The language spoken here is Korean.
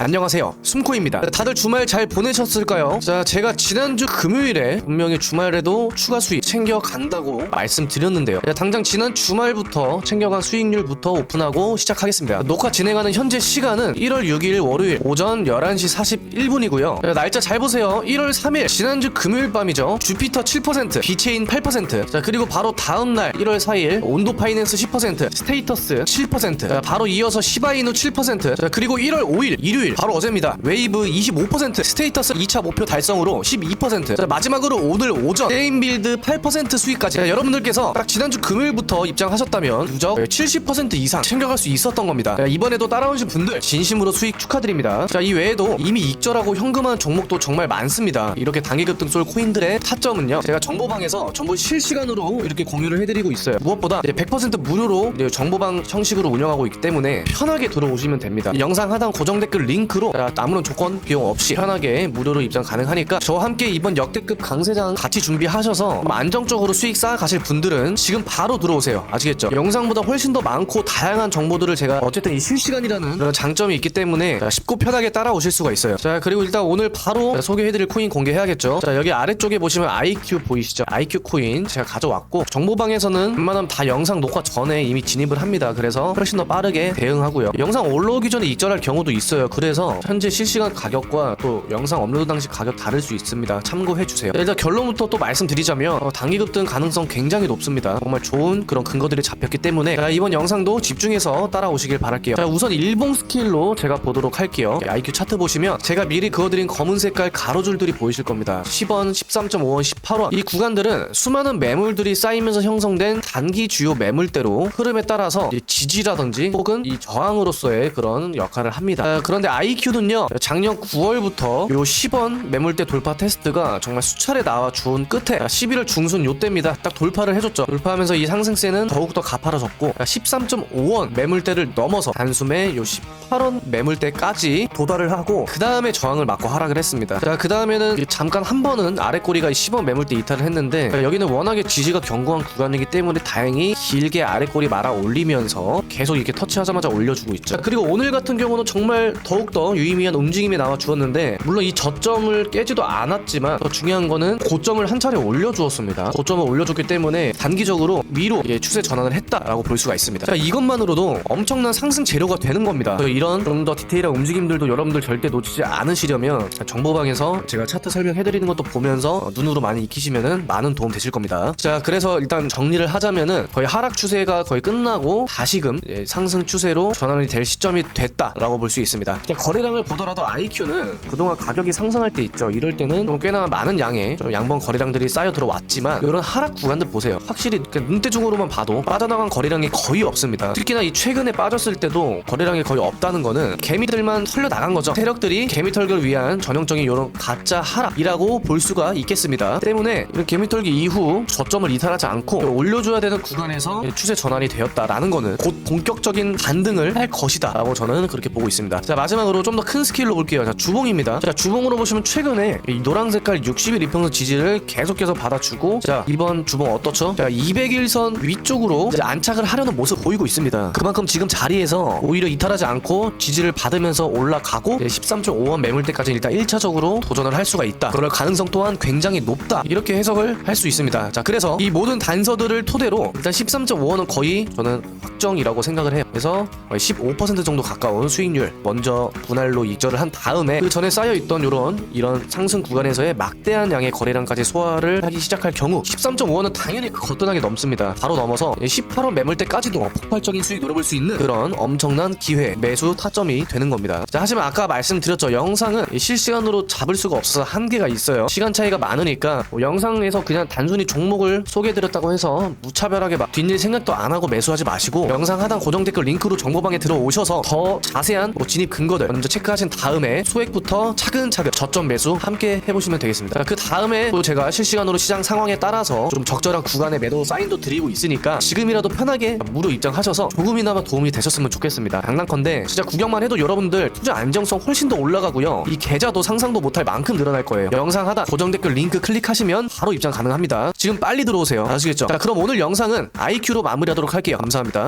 안녕하세요. 숨코입니다. 다들 주말 잘 보내셨을까요? 자 제가 지난주 금요일에 분명히 주말에도 추가 수익 챙겨간다고 말씀드렸는데요. 자, 당장 지난 주말부터 챙겨간 수익률부터 오픈하고 시작하겠습니다. 녹화 진행하는 현재 시간은 1월 6일 월요일 오전 11시 41분이고요. 자, 날짜 잘 보세요. 1월 3일 지난주 금요일 밤이죠. 주피터 7% 비체인 8%자 그리고 바로 다음날 1월 4일 온도 파이낸스 10% 스테이터스 7% 자, 바로 이어서 시바이누 7% 자, 그리고 1월 5일 일요일 바로 어제입니다. 웨이브 25% 스테이터스 2차 목표 달성으로 12% 자, 마지막으로 오늘 오전 게임빌드 8% 수익까지. 자, 여러분들께서 딱 지난주 금요일부터 입장하셨다면 누적 70% 이상 챙겨갈 수 있었던 겁니다. 자, 이번에도 따라오신 분들 진심으로 수익 축하드립니다. 자 이 외에도 이미 익절하고 현금한 종목도 정말 많습니다. 이렇게 단기급 등쏠 코인들의 타점은요 제가 정보방에서 전부 실시간으로 이렇게 공유를 해드리고 있어요. 무엇보다 이제 100% 무료로 정보방 형식으로 운영하고 있기 때문에 편하게 들어오시면 됩니다. 이 영상 하단 고정 댓글 링크 로 자, 아무런 조건 비용 없이 편하게 무료로 입장 가능하니까 저와 함께 이번 역대급 강세장 같이 준비하셔서 좀 안정적으로 수익 쌓아 가실 분들은 지금 바로 들어오세요. 아시겠죠? 영상보다 훨씬 더 많고 다양한 정보들을 제가 어쨌든 이 실시간이라는 그런 장점이 있기 때문에 자, 쉽고 편하게 따라오실 수가 있어요. 자 그리고 일단 오늘 바로 자, 소개해드릴 코인 공개해야겠죠? 자 여기 아래쪽에 보시면 IQ 보이시죠? IQ 코인 제가 가져왔고 정보방에서는 웬만하면 다 영상 녹화 전에 이미 진입을 합니다. 그래서 훨씬 더 빠르게 대응하고요. 영상 올라오기 전에 입절할 경우도 있어요. 그래 서 현재 실시간 가격과 또 영상 업로드 당시 가격 다를 수 있습니다. 참고해 주세요. 일단 결론부터 또 말씀드리자면 어, 단기 급 등 가능성 굉장히 높습니다. 정말 좋은 그런 근거들이 잡혔기 때문에 자, 이번 영상도 집중해서 따라오시길 바랄게요. 자 우선 일봉 스킬로 제가 보도록 할게요. IQ 차트 보시면 제가 미리 그어드린 검은 색깔 가로줄들이 보이실 겁니다. 10원 13.5원 18원. 이 구간들은 수많은 매물들이 쌓이면서 형성된 단기 주요 매물대로 흐름에 따라서 이 지지라든지 혹은 이 저항으로서의 그런 역할을 합니다. 아, 그런데 IQ는요 작년 9월부터 요 10원 매물대 돌파 테스트가 정말 수차례 나와 주온 끝에 11월 중순 요때입니다. 딱 돌파를 해줬죠. 돌파하면서 이 상승세는 더욱더 가파라졌고 13.5원 매물대를 넘어서 단숨에 요 18원 매물대까지 도달을 하고 그 다음에 저항을 맞고 하락을 했습니다. 자, 그 다음에는 잠깐 한 번은 아래 꼬리가 10원 매물대 이탈을 했는데 자, 여기는 워낙에 지지가 견고한 구간이기 때문에 다행히 길게 아래 꼬리 말아 올리면서 계속 이렇게 터치하자마자 올려주고 있죠. 자, 그리고 오늘 같은 경우는 정말 더욱 더 유의미한 움직임이 나와 주었는데 물론 이 저점을 깨지도 않았지만 더 중요한 거는 고점을 한 차례 올려주었습니다. 고점을 올려줬기 때문에 단기적으로 위로 예, 추세 전환을 했다라고 볼 수가 있습니다. 자, 이것만으로도 엄청난 상승 재료가 되는 겁니다. 이런 좀 더 디테일한 움직임들도 여러분들 절대 놓치지 않으시려면 정보방에서 제가 차트 설명해드리는 것도 보면서 눈으로 많이 익히시면은 많은 도움 되실 겁니다. 자 그래서 일단 정리를 하자면은 거의 하락 추세가 거의 끝나고 다시금 예, 상승 추세로 전환이 될 시점이 됐다라고 볼 수 있습니다 그냥 거래량을 보더라도 IQ는 그동안 가격이 상승할 때 있죠. 이럴 때는 좀 꽤나 많은 양의 좀 양번 거래량들이 쌓여 들어왔지만 이런 하락 구간들 보세요. 확실히 눈대중으로만 봐도 빠져나간 거래량이 거의 없습니다. 특히나 이 최근에 빠졌을 때도 거래량이 거의 없다는 거는 개미들만 털려 나간 거죠. 세력들이 개미 털기를 위한 전형적인 이런 가짜 하락이라고 볼 수가 있겠습니다. 때문에 이런 개미 털기 이후 저점을 이탈하지 않고 올려줘야 되는 구간에서 추세 전환이 되었다라는 거는 곧 본격적인 반등을 할 것이다 라고 저는 그렇게 보고 있습니다. 자 마지막 으로 좀 더 큰 스킬로 볼게요. 자 주봉입니다. 자 주봉으로 보시면 최근에 이 노란 색깔 60일 이평선 지지를 계속해서 받아주고 자 이번 주봉 어떻죠? 자 200일선 위쪽으로 안착을 하려는 모습 보이고 있습니다. 그만큼 지금 자리에서 오히려 이탈하지 않고 지지를 받으면서 올라가고 13.5원 매물대까지 일단 1차적으로 도전을 할 수가 있다. 그럴 가능성 또한 굉장히 높다. 이렇게 해석을 할 수 있습니다. 자 그래서 이 모든 단서들을 토대로 일단 13.5원은 거의 저는 확정이라고 생각을 해요. 그래서 거의 15% 정도 가까운 수익률 먼저 분할로 익절을 한 다음에 그 전에 쌓여있던 이런 이런 상승 구간에서의 막대한 양의 거래량까지 소화를 하기 시작할 경우 13.5원은 당연히 거뜬하게 넘습니다. 바로 넘어서 18원 매물대까지도 폭발적인 수익 노려볼 수 있는 그런 엄청난 기회 매수 타점이 되는 겁니다. 자 하지만 아까 말씀드렸죠. 영상은 실시간으로 잡을 수가 없어서 한계가 있어요. 시간 차이가 많으니까 뭐 영상에서 그냥 단순히 종목을 소개해드렸다고 해서 무차별하게 막 뒷일 생각도 안 하고 매수하지 마시고 영상 하단 고정 댓글 링크로 정보방에 들어오셔서 더 자세한 뭐 진입 근거 들 먼저 체크하신 다음에 소액부터 차근차근 저점 매수 함께 해보시면 되겠습니다. 그 다음에 또 제가 실시간으로 시장 상황에 따라서 좀 적절한 구간의 매도 사인도 드리고 있으니까 지금이라도 편하게 무료 입장하셔서 조금이나마 도움이 되셨으면 좋겠습니다. 장난컨대 진짜 구경만 해도 여러분들 투자 안정성 훨씬 더 올라가고요. 이 계좌도 상상도 못할 만큼 늘어날 거예요. 영상 하단 고정 댓글 링크 클릭하시면 바로 입장 가능합니다. 지금 빨리 들어오세요. 아시겠죠? 자 그럼 오늘 영상은 IQ로 마무리하도록 할게요. 감사합니다